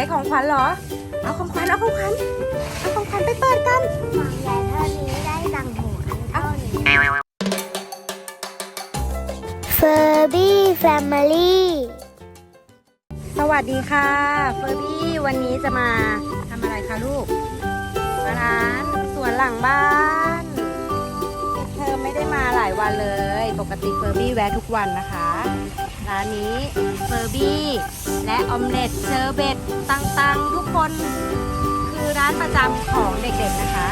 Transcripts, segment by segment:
ได้ของขวัญเหรอ เอาของขวัญเอาของขวัญเอาของขวัญไปเปิดกันกล่องใหญ่เท่านี้ได้ดังหูอันเท่านี้เฟอร์บี้แฟมิลี่สวัสดีค่ะ เฟอร์บี้วันนี้จะมาทำอะไรคะลูกมาร้านสวนหลังบ้านปิดเทอมไม่ได้มาหลายวันเลย ปกติเฟอร์บี้แวะทุกวันนะคะ ร้านนี้เฟอร์บี้ และออมเล็ตเชอร์เบตต่างๆ ทุกคนคือร้านประจำของเด็กๆนะคะ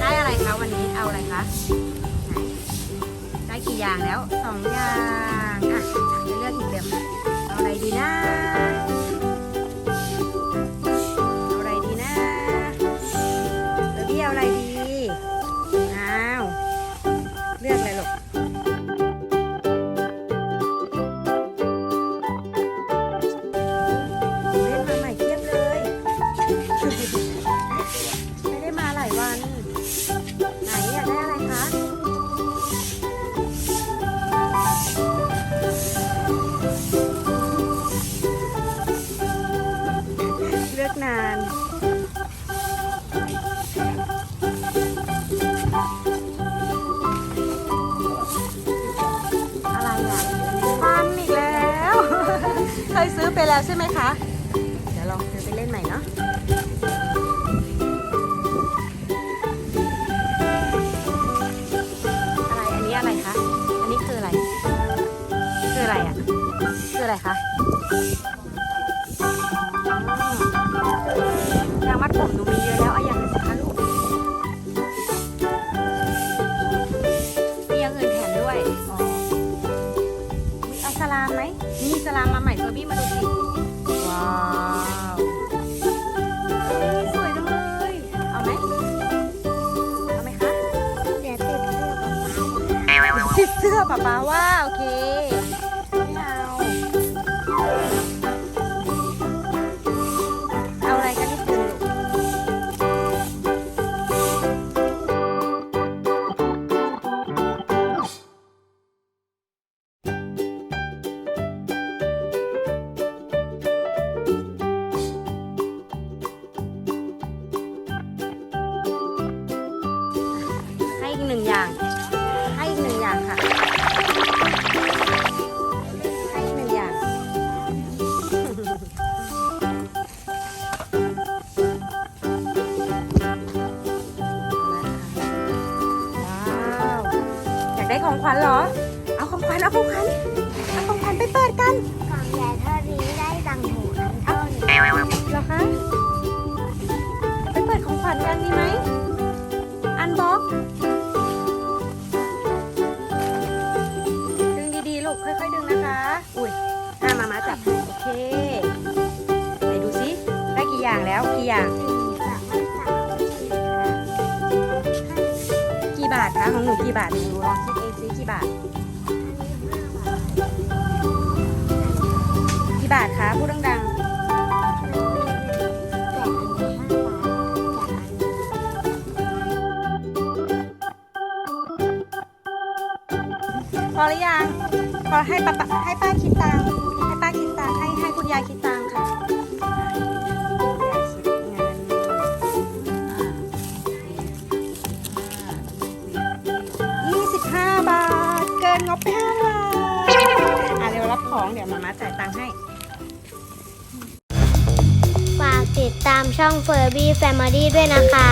ได้อะไรคะวันนี้เอาอะไรคะได้กี่อย่างแล้วสองอย่างอะเลือกอีกเดี๋ยวเอาอะไรดีนะ อะไรอะฟันอีกแล้ว เคยซื้อไปแล้วใช่ไหมคะ เดี๋ยวลองซื้อไปเล่นใหม่เนาะอะไรอันนี้อะไรคะ อันนี้คืออะไร คืออะไรอะ คืออะไรคะ ผมหนูมีเยอะแล้วเอาอย่างอื่นสิคะลูกมีอย่างอื่นแถมด้วยอ๋อมีเอาสลามไหมมีสลามมาใหม่เฟอร์บี้มาดูสิว้าวเอ้ยสวยจังเลยเอาไหมเอาไหมคะเดี๋ยวติดเสื้อป๊าป๊าติดเสื้อป๊าป๊าว่าโอเค ห้อีกหนึ่งอย่าง ให้อีกหนึ่งอย่างค่ะ ให้อีกหนึ่งอย่าง ว้าว อยากได้ของขวัญเหรอ เอาของขวัญเอาของขวัญเอาของขวัญไปเปิดกัน กล่องใหญ่เท่า ไหนดูซิได้กี่อย่างแล้วกี่อย่างหนึ่งสามสี่กี่บาทคะของหนูกี่บาทหนูลองคิดเองซิกี่บาท กี่บาทคะพูดดังแต่อันนี้ห้าบาทแต่อันนี้ๆพอหรือยังพอให้ป้าให้ป้าคิดตังค์ คิดตังค์ให้ให้คุณยายคิดตังค์ค่ะยี่สิบห้าบาท เกินงบไปห้าบาทอะเร็วรับของเดี๋ยวมามาจ่ายตังค์ให้ ฝากติดตามช่องเฟอร์บี้แฟมิลี่ด้วยนะคะ